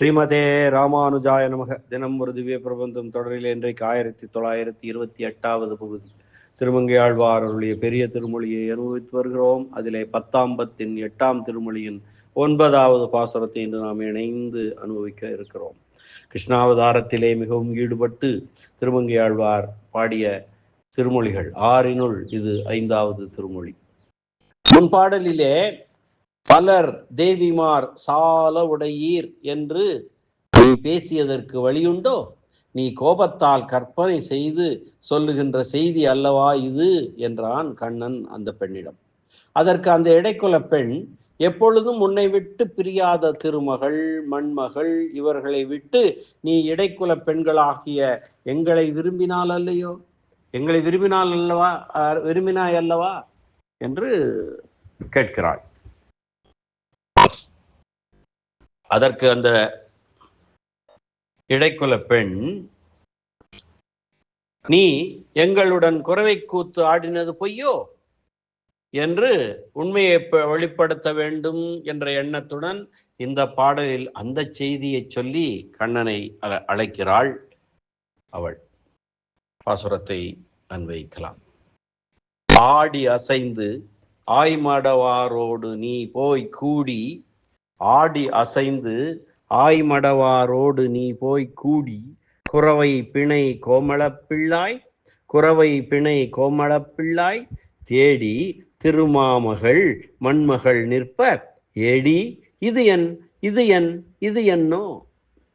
ஸ்ரீமதே ராமானுஜாய நமக. தினம் ஒரு திவ்ய பிரபந்தம் தொடரில் இன்றைக்கு ஆயிரத்தி தொள்ளாயிரத்தி இருபத்தி எட்டாவது பகுதி. திருமங்கையாழ்வார் அவருடைய பெரிய திருமொழியை அனுபவித்து வருகிறோம். அதிலே பத்தாம்பத்தின் எட்டாம் திருமொழியின் ஒன்பதாவது பாசுரத்தை இன்று நாம் இணைந்து அனுபவிக்க இருக்கிறோம். கிருஷ்ணாவதாரத்திலே மிகவும் ஈடுபட்டு திருமங்கையாழ்வார் பாடிய திருமொழிகள் ஆறினுள் இது ஐந்தாவது திருமொழி. முன்பாடலிலே பலர் தேவிமார் சால உடையீர் என்று நீ பேசியதற்கு வழியுண்டோ? நீ கோபத்தால் கற்பனை செய்து சொல்லுகின்ற செய்தி அல்லவா இது? என்றான் கண்ணன் அந்த பெண்ணிடம். அதற்கு அந்த இடைக்குல பெண் எப்பொழுதும் உன்னை விட்டு பிரியாத திருமகள் மண்மகள் இவர்களை விட்டு நீ இடைக்குல பெண்களாகிய எங்களை விரும்பினால் அல்லையோ? எங்களை விரும்பினால் அல்லவா? அஹ், விரும்பினாய் அல்லவா? என்று கேட்கிறாள். அதற்கு அந்த இடைக்குல பெண் நீ எங்களுடன் குறவை கூத்து ஆடினது பொய்யோ? என்று உண்மையை வெளிப்படுத்த வேண்டும் என்ற எண்ணத்துடன் இந்த பாடலில் அந்த செய்தியை சொல்லி கண்ணனை அழ- அழைக்கிறாள் அவள். பாசுரத்தை அன்வைக்கலாம். ஆடி அசைந்து ஆய்மடவாரோடு நீ போய் கூடி ஆடி அசைந்து ஆய்மடவாரோடு நீ போய் கூடி குறவை பிணை கோமளப்பிள்ளாய் குறவை பிணை கோமளப்பிள்ளாய் தேடி திருமாமகள் மண்மகள் நிற்ப ஏடி இது என் இது என் இது என்னோ?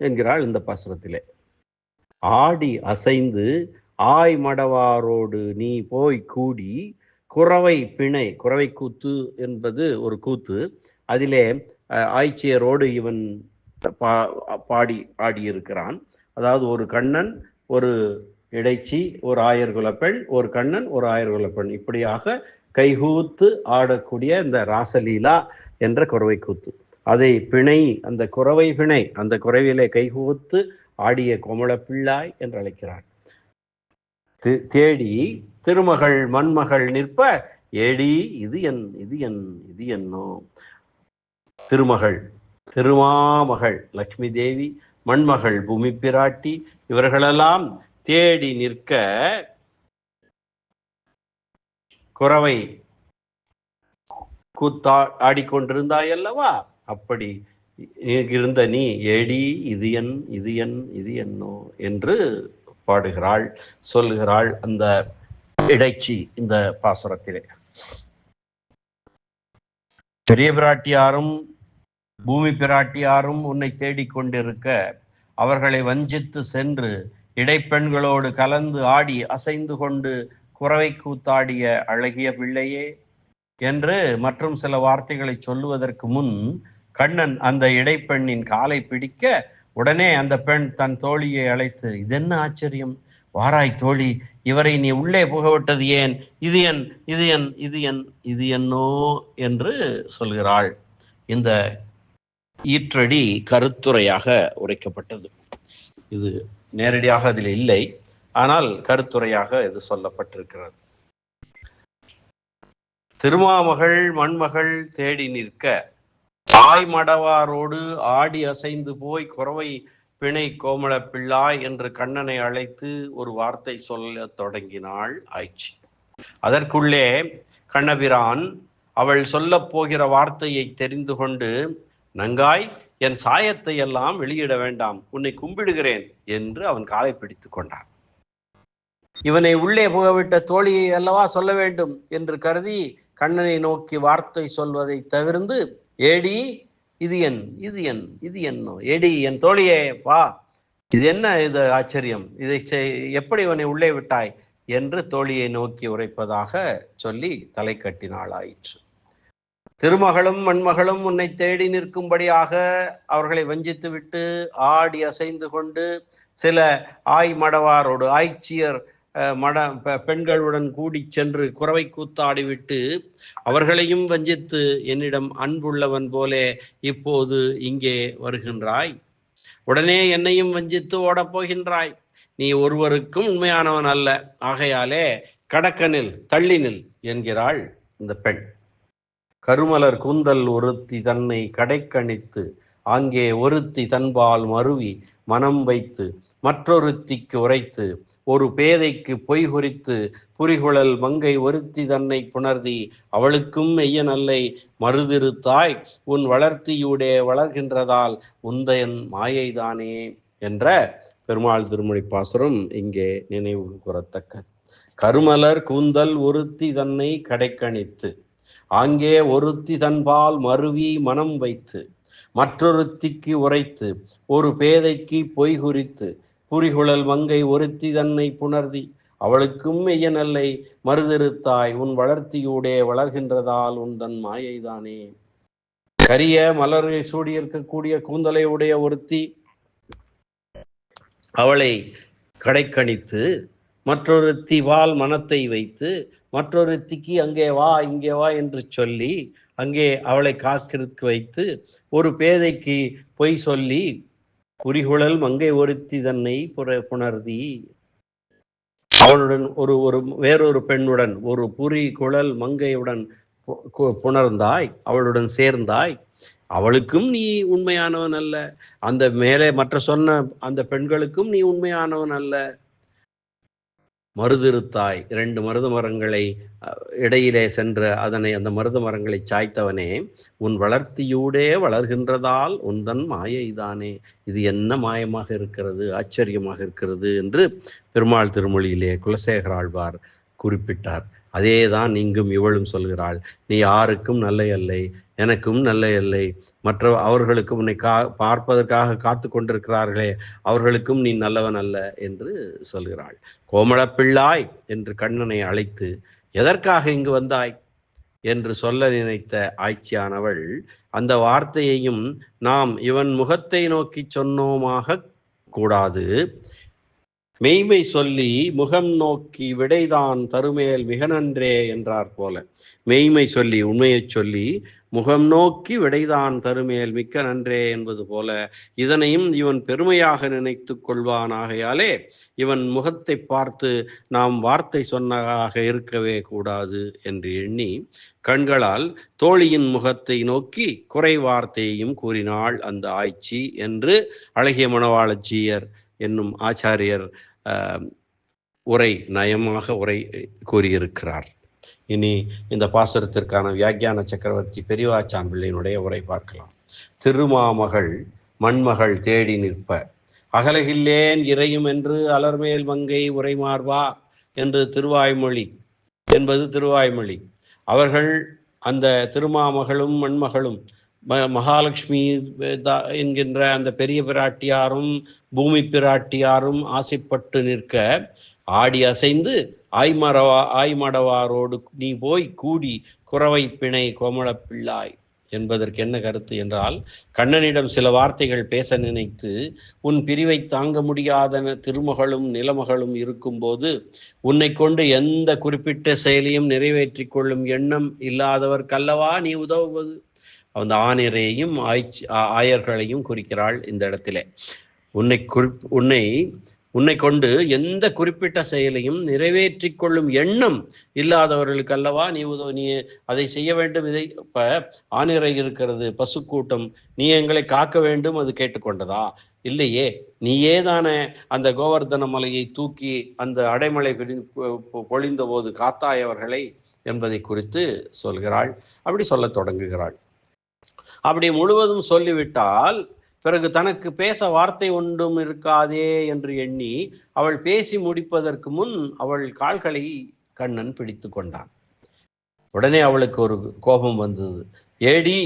என்கிறாள் இந்த பாசுரத்திலே. ஆடி அசைந்து ஆய்மடவாரோடு நீ போய் கூடி குறவை பிணை குறவை கூத்து என்பது ஒரு கூத்து. அதிலே ஆய்ச்சியரோடு இவன் பா பாடி ஆடியிருக்கிறான். அதாவது ஒரு கண்ணன் ஒரு இடைச்சி ஒரு ஆயர்குல பெண் ஒரு கண்ணன் ஒரு ஆயர்குல பெண் இப்படியாக கைகூத்து ஆடக்கூடிய இந்த ராசலீலா என்ற குறவை கூத்து. அதை பிணை அந்த குறவை பிணை அந்த குறவிலே கைகூத்து ஆடிய கோமளப்பிள்ளாய் என்று அழைக்கிறார் தேடி திருமகள் மண்மகள் நிற்ப ஏடி இது என் இது என் இது என்னோ? திருமகள் திருமாமகள் லக்ஷ்மி தேவி மண்மகள் பூமி பிராட்டி இவர்களெல்லாம் தேடி நிற்க குறவை கூத்தா ஆடிக்கொண்டிருந்தாய் அல்லவா? அப்படி இருந்த நீ ஏடி இது என் இது என் இது என்னோ என்று பாடுகிறாள் சொல்லுகிறாள் அந்த இடைச்சி இந்த பாசுரத்திலே. பெரிய பிராட்டியாரும் பூமி பிராட்டியாரும் உன்னை தேடிக்கொண்டிருக்க அவர்களை வஞ்சித்து சென்று இடைப்பெண்களோடு கலந்து ஆடி அசைந்து கொண்டு குறவை கூத்தாடிய அழகிய பிள்ளையே என்று மற்றும் சில வார்த்தைகளை சொல்லுவதற்கு முன் கண்ணன் அந்த இடைப்பெண்ணின் காலை பிடிக்க உடனே அந்த பெண் தன் தோழியை அழைத்து இதென்ன ஆச்சரியம்? வாராய் தோழி இவரை நீ உள்ளே புகவிட்டது ஏன்? இது என் இது என் இது என் இது என்னோ என்று சொல்கிறாள். இந்த ஈற்றடி கருத்துரையாக உரைக்கப்பட்டது. இது நேரடியாக அதில் இல்லை ஆனால் கருத்துரையாக இது சொல்லப்பட்டிருக்கிறது. திருமாமகள் மண்மகள் தேடி நிற்க தாய் மடவாரோடு ஆடி அசைந்து போய் குறவை பிணை கோமள பிள்ளாய் என்று கண்ணனை அழைத்து ஒரு வார்த்தை சொல்ல தொடங்கினாள் ஆய்ச்சி. அதற்குள்ளே கண்ணபிரான் அவள் சொல்லப் போகிற வார்த்தையை தெரிந்து கொண்டு நங்காய் என் சாயத்தை எல்லாம் வெளியிட வேண்டாம் உன்னை கும்பிடுகிறேன் என்று அவன் காலை பிடித்து கொண்டான். இவனை உள்ளே புகவிட்ட தோழியை அல்லவா சொல்ல வேண்டும்? என்று கருதி கண்ணனை நோக்கி வார்த்தை சொல்வதை தவிர்ந்து ஏடி இது என் இது என் இது என்னோ ஏடி என் தோழியே வா. இது என்ன இது ஆச்சரியம்? இதை எப்படி உன்னை உள்ளே விட்டாய் என்று தோழியை நோக்கி உரைப்பதாக சொல்லி தலை கட்டினாளாயிற்று. திருமகளும் மண்மகளும் உன்னை தேடி நிற்கும்படியாக அவர்களை வஞ்சித்து விட்டு ஆடி அசைந்து கொண்டு சில ஆய் மடவாரோடு ஆய்ச்சியர் மட பெண்களுடன் கூடி சென்று குறவை கூத்தாடிவிட்டு அவர்களையும் வஞ்சித்து என்னிடம் அன்புள்ளவன் போலே இப்போது இங்கே வருகின்றாய். உடனே என்னையும் வஞ்சித்து ஓடப் போகின்றாய். நீ ஒருவருக்கும் உண்மையானவன் அல்ல. ஆகையாலே கடக்கனில் தள்ளினில் என்கிறாள் இந்த பெண். கருமலர் கூந்தல் ஒருத்தி தன்னை கடைக்கணித்து அங்கே ஒருத்தி தன்பால் மருவி மனம் வைத்து மற்றொருத்திக்கு உரைத்து ஒரு பேதைக்கு பொய் குறித்து புரிகுழல் மங்கை ஒருத்தி தன்னை புணர்தி அவளுக்கும் மெய்ய நல்லை மறுதிருத்தாய் உன் வளர்த்தியூடே வளர்கின்றதால் உந்தையன் மாயைதானே என்ற பெருமாள் திருமொழி பாசுரம் இங்கே நினைவு கூறத்தக்கது. கருமலர் கூந்தல் ஒருத்தி தன்னை கடைக்கணித்து ஆங்கே ஒருத்தி தன்பால் மருவி மனம் வைத்து மற்றொருத்திக்கு உரைத்து ஒரு பேதைக்கு பொய் குறித்து புரிகுழல் மங்கை ஒருத்தி தன்னை புணர்தி அவளுக்கும் மெய்யனல்லை மறுதிருத்தாய் உன் வளர்த்தியூடே வளர்கின்றதால் உன் தன் மாயைதானே. கரிய மலரை சூடியிருக்கக்கூடிய கூந்தலை உடைய ஒருத்தி அவளை கடைக்கணித்து மற்றொருத்தி வால் மனத்தை வைத்து மற்றொருத்திக்கு அங்கே வா இங்கே வா என்று சொல்லி அங்கே அவளை காக்கிற்கு வைத்து ஒரு பேதைக்கு பொய் சொல்லி குறிகுழல் மங்கை ஒருத்தி தன்னை புற புணர்தி. அவனுடன் ஒரு ஒரு வேறொரு பெண்ணுடன் ஒரு புரி குழல் மங்கையுடன் பு- கு- புணர்ந்தாய் அவளுடன் சேர்ந்தாய். அவளுக்கும் நீ உண்மையானவன் அல்ல. அந்த மேலே மற்ற சொன்ன அந்த பெண்களுக்கும் நீ உண்மையானவன் அல்ல. மருதிருத்தாய். இரண்டு மருத மரங்களை இடையிலே சென்று அதனை அந்த மருத மரங்களை சாய்த்தவனே உன் வளர்த்தியூடே வளர்கின்றதால் உந்தன் மாயைதானே. இது என்ன மாயமாக இருக்கிறது ஆச்சரியமாக இருக்கிறது என்று பெருமாள் திருமொழியிலே குலசேகர் ஆழ்வார் குறிப்பிட்டார். அதேதான் இங்கும் இவளும் சொல்கிறாள். நீ யாருக்கும் நல்ல எல்லை எனக்கும் நல்ல எல்லை மற்ற அவர்களுக்கும் உன்னை கா பார்ப்பதற்காக காத்து கொண்டிருக்கிறார்களே அவர்களுக்கும் நீ நல்லவன் அல்ல என்று சொல்கிறாள். கோமளப்பிள்ளாய் என்று கண்ணனை அழைத்து எதற்காக இங்கு வந்தாய்? என்று சொல்ல நினைத்த ஆய்ச்சியானவள் அந்த வார்த்தையையும் நாம் இவன் முகத்தை நோக்கி சொன்னோமாக கூடாது. மெய்மை சொல்லி முகம் நோக்கி விடைதான் தருமேல் மிக நன்றே என்றார் போல. மெய்மை சொல்லி உண்மையைச் சொல்லி முகம் நோக்கி விடைதான் தருமேல் மிக்க நன்றே என்பது போல இதனையும் இவன் பெருமையாக நினைத்து கொள்வானாகையாலே இவன் முகத்தை பார்த்து நாம் வார்த்தை சொன்னதாக இருக்கவே கூடாது என்று எண்ணி கண்களால் தோழியின் முகத்தை நோக்கி குறை வார்த்தையையும் கூறினாள் அந்த ஆய்ச்சி என்று அழகிய மணவாளஜியர் என்னும் ஆச்சாரியர் உரை நயமாக உரை கூறியிருக்கிறார். இனி இந்த பாசுரத்திற்கான வியாக்கியான சக்கரவர்த்தி பெரியவாச்சான் பிள்ளையினுடைய உரை பார்க்கலாம். திருமாமகள் மண்மகள் தேடி நிற்ப. அகலகில்லேன் இறையும் என்று அலர்மேல் மங்கை உரைமார்வா என்று திருவாய்மொழி என்பது திருவாய்மொழி. அவர்கள் அந்த திருமாமகளும் மண்மகளும் ம- மகாலட்சுமி என்கின்ற அந்த பெரிய பிராட்டியாரும் பூமி பிராட்டியாரும் ஆசைப்பட்டு நிற்க ஆடி அசைந்து ஆய்மரவா ஆய்மடவாரோடு நீ போய் கூடி குறவை பிணை கோமளப்பிள்ளாய் என்பதற்கு என்ன கருத்து என்றால் கண்ணனிடம் சில வார்த்தைகள் பேச நினைத்து உன் பிரிவை தாங்க முடியாதன திருமகளும் நிலமகளும் இருக்கும்போது உன்னை கொண்டு எந்த குறிப்பிட்ட செயலையும் நிறைவேற்றிக் கொள்ளும் எண்ணம் இல்லாதவர் கல்லவா நீ உதவுவது? அந்த ஆணிரையும் ஆய்ச்சி ஆ- ஆயர்களையும் குறிக்கிறாள் இந்த இடத்திலே. உன்னை குறிப் உன்னை உன்னை கொண்டு எந்த குறிப்பிட்ட செயலையும் நிறைவேற்றிக் கொள்ளும் எண்ணம் இல்லாதவர்களுக்கு அல்லவா? நீ உதவ நீ அதை செய்ய வேண்டும். இதை இப்ப ஆணிரை இருக்கிறது பசுக்கூட்டம். நீ எங்களை காக்க வேண்டும் அது கேட்டுக்கொண்டதா? இல்லையே. நீயே தானே அந்த கோவர்தன மலையை தூக்கி அந்த அடைமலை பொ- பொ- பொழிந்த போது காத்தாயவர்களை என்பதை குறித்து சொல்கிறாள். அப்படி சொல்லத் தொடங்குகிறாள். அப்படி முழுவதும் சொல்லிவிட்டால் பிறகு தனக்கு பேச வார்த்தை ஒன்றும் இருக்காதே என்று எண்ணி அவள் பேசி முடிப்பதற்கு முன் அவள் கால்களை கண்ணன் பிடித்து கொண்டான். உடனே அவளுக்கு ஒரு கோபம் வந்தது. ஏடி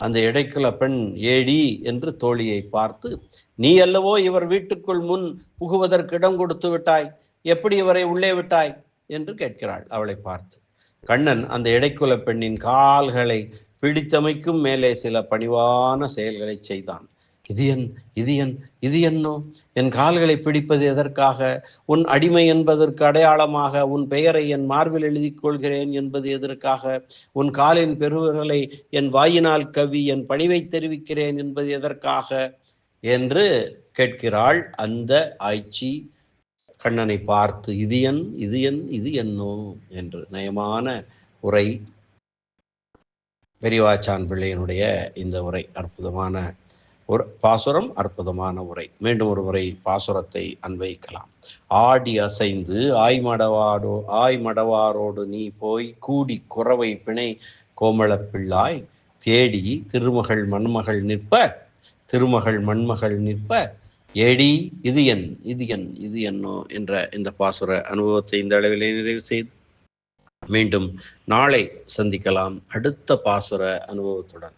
அந்த இடைக்குல பெண் ஏடி என்று தோழியை பார்த்து நீ அல்லவோ இவர் வீட்டுக்குள் முன் புகுவதற்கு இடம் கொடுத்து விட்டாய். எப்படி இவரை உள்ளே விட்டாய்? என்று கேட்கிறாள் அவளை பார்த்து. கண்ணன் அந்த இடைக்குல பெண்ணின் கால்களை பிடித்தமைக்கும் மேலே சில பணிவான செயல்களை செய்தான். இது என் இது என் இது என்னோ? என் கால்களை பிடிப்பது எதற்காக? உன் அடிமை என்பதற்கு அடையாளமாக உன் பெயரை என் மார்பில் எழுதிக் கொள்கிறேன் என்பது எதற்காக? உன் காலின் பெருவர்களை என் வாயினால் கவி என் பணிவை தெரிவிக்கிறேன் என்பது எதற்காக? என்று கேட்கிறாள் அந்த ஆய்ச்சி கண்ணனை பார்த்து இது என் இது என் இது என்னோ? என்று நயமான உரை பெரியவாச்சான் பிள்ளையினுடைய இந்த உரை அற்புதமான ஒரு பாசுரம் அற்புதமான உரை. மீண்டும் ஒரு முறை பாசுரத்தை அன்வைக்கலாம் ஆடி அசைந்து ஆய்மடவாடோ ஆய்மடவாரோடு நீ போய் கூடி குறவை பிணை கோமளப் பிள்ளாய் தேடி திருமகள் மண்மகள் நிற்ப திருமகள் மண்மகள் நிற்ப ஏடி இது என் இது என் இது என்னோ என்ற இந்த பாசுர அனுபவத்தை இந்த அளவிலே நிறைவு செய்து மீண்டும் நாளை சந்திக்கலாம். அடுத்த பாசுர அனுபவத்துடன்.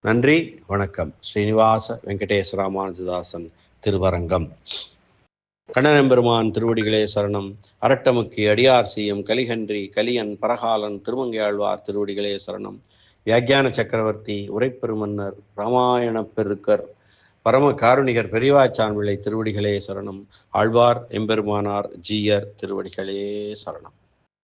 நன்றி வணக்கம். ஸ்ரீனிவாச வெங்கடேஷ் ராமானுஜதாசன் திருவரங்கம். கண்ணனம்பெருமான் திருவடிகளே சரணம். அரட்டமுக்கி அடியார் செய்யும் கலிகன்றி கலியன் பரகாலன் திருமங்கையாழ்வார் திருவடிகளே சரணம். வியாக்கியான சக்கரவர்த்தி உரைப்பெருமன்னர் ராமாயண பெருக்கர் பரம காருணிகர் பெரியவாச்சான் பிள்ளை திருவடிகளே சரணம். ஆழ்வார் எம்பெருமானார் ஜீயர் திருவடிகளே சரணம்.